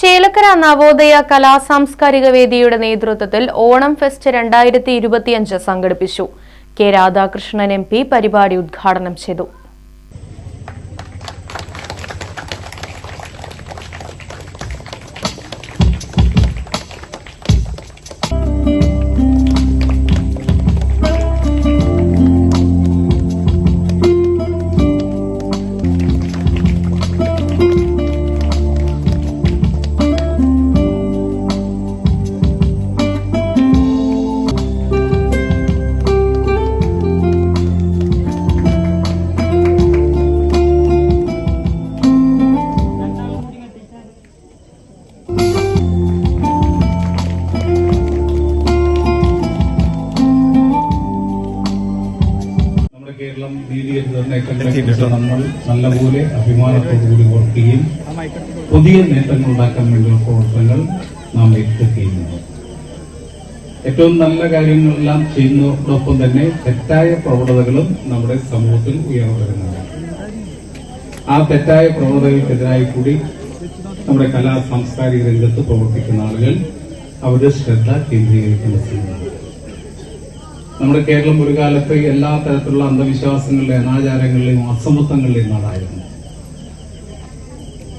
Chelakkara Navodaya Kala Samskarika വേദിയുടെ നേതൃത്വത്തിൽ Onam fest രണ്ടായിരത്തി ഇരുപത്തിയഞ്ച് സംഘടിപ്പിച്ചു. കെ രാധാകൃഷ്ണൻ എം പരിപാടി ഉദ്ഘാടനം ചെയ്തു. കേരളം നേട്ടങ്ങളെക്കുറിച്ച് നമ്മൾ നല്ലപോലെ അഭിമാനത്തോടുകൂടി ഓർക്കുകയും പുതിയ നേട്ടങ്ങൾ ഉണ്ടാക്കാൻ വേണ്ടിയുള്ള പ്രവർത്തനങ്ങൾ നാം ഏറ്റെടുക്കുകയുമാണ്. ഏറ്റവും നല്ല കാര്യങ്ങളെല്ലാം ചെയ്യുന്നതോടൊപ്പം തന്നെ തെറ്റായ പ്രവണതകളും നമ്മുടെ സമൂഹത്തിൽ ഉയർന്നു വരുന്നുണ്ട് ആ തെറ്റായ പ്രവണതകൾക്കെതിരായി കൂടി നമ്മുടെ കലാ സാംസ്കാരിക രംഗത്ത് പ്രവർത്തിക്കുന്ന ആളുകൾ അവരുടെ ശ്രദ്ധ കേന്ദ്രീകരിക്കേണ്ട ചെയ്യുന്നുണ്ട് നമ്മുടെ കേരളം ഒരു കാലത്ത് എല്ലാ തരത്തിലുള്ള അന്ധവിശ്വാസങ്ങളിലെയും അനാചാരങ്ങളിലെയും അസമത്വങ്ങളിലെയും നാടായിരുന്നു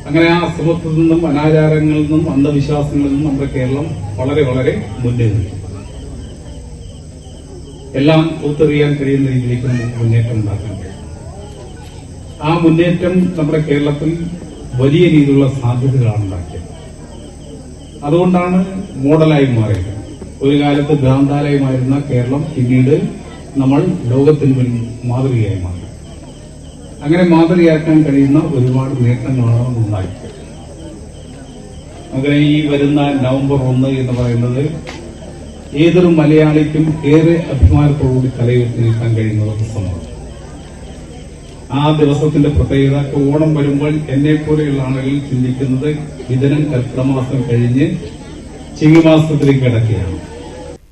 അങ്ങനെ ആ അസമത്വത്തിൽ നിന്നും അനാചാരങ്ങളിൽ നിന്നും അന്ധവിശ്വാസങ്ങളിൽ നിന്നും നമ്മുടെ കേരളം വളരെ വളരെ മുന്നേ നിന്നു എല്ലാം ഒത്തെറിയാൻ കഴിയുന്ന രീതിയിലേക്ക് നമുക്ക് മുന്നേറ്റം ഉണ്ടാക്കാൻ കഴിയും. ആ മുന്നേറ്റം നമ്മുടെ കേരളത്തിൽ വലിയ രീതിയിലുള്ള സാധ്യതകളാണ് ഉണ്ടാക്കിയത്. അതുകൊണ്ടാണ് മോഡലായി മാറിയത്. ഒരു കാലത്ത് ഭ്രാന്താലയമായിരുന്ന കേരളം പിന്നീട് നമ്മൾ ലോകത്തിന് മുന്നിൽ മാതൃകയായി മാറി. അങ്ങനെ മാതൃകയാക്കാൻ കഴിയുന്ന ഒരുപാട് നേട്ടങ്ങളാണ് ഉണ്ടാക്കിയത് അങ്ങനെ ഈ വരുന്ന നവംബർ ഒന്ന് എന്ന് പറയുന്നത് ഏതൊരു മലയാളിക്കും ഏറെ അഭിമാനത്തോടുകൂടി തലയുയർത്തി നിൽക്കാൻ കഴിയുന്ന ദിവസമാണ്. ആ ദിവസത്തിന്റെ പ്രത്യേകത ഓണം വരുമ്പോൾ എന്നെ പോലെയുള്ള ആളുകൾ ചിന്തിക്കുന്നത് ഇതിനും കർത്തമാസം കഴിഞ്ഞ് ചിങ്ങമാസത്തിലേക്ക് കിടക്കുകയാണ്.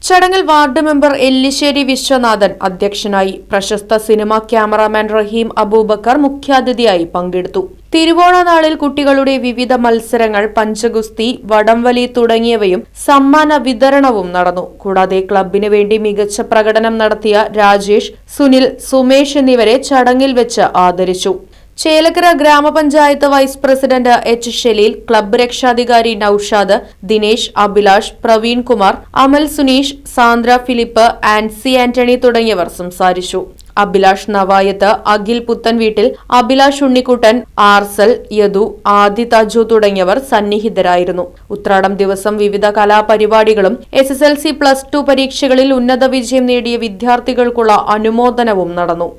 ചടങ്ങിൽ വാർഡ് മെമ്പർ എല്ലിശ്ശേരി വിശ്വനാഥൻ അധ്യക്ഷനായി പ്രശസ്ത സിനിമാ ക്യാമറാമാൻ റഹീം അബൂബക്കർ മുഖ്യാതിഥിയായി പങ്കെടുത്തു. തിരുവോണ നാളിൽ കുട്ടികളുടെ വിവിധ മത്സരങ്ങൾ പഞ്ചഗുസ്തി വടംവലി തുടങ്ങിയവയും സമ്മാന വിതരണവും നടന്നു. കൂടാതെ ക്ലബിന് വേണ്ടി മികച്ച പ്രകടനം നടത്തിയ രാജേഷ് സുനിൽ സുമേഷ് എന്നിവരെ ചടങ്ങിൽ വെച്ച് ആദരിച്ചു. ചേലക്കര ഗ്രാമപഞ്ചായത്ത് vice president H Shaleel club രക്ഷാധികാരി Naushad Dinesh Abhilash Praveen Kumar Amal Suneesh Sandra Philip Ancy Antony തുടങ്ങിയവർ സംസാരിച്ചു. അഭിലാഷ് നവായത്ത് അഖിൽ പുത്തൻ വീട്ടിൽ അഭിലാഷ് ഉണ്ണിക്കുട്ടൻ ആർസൽ യദു ആദി തജു തുടങ്ങിയവർ സന്നിഹിതരായിരുന്നു. ഉത്രാടം ദിവസം വിവിധ കലാപരിപാടികളും S S L C plus two പരീക്ഷകളിൽ ഉന്നത വിജയം നേടിയ വിദ്യാർത്ഥികൾക്കുള്ള അനുമോദനവും നടന്നു.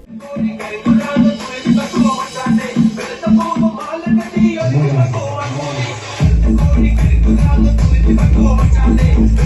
Okay.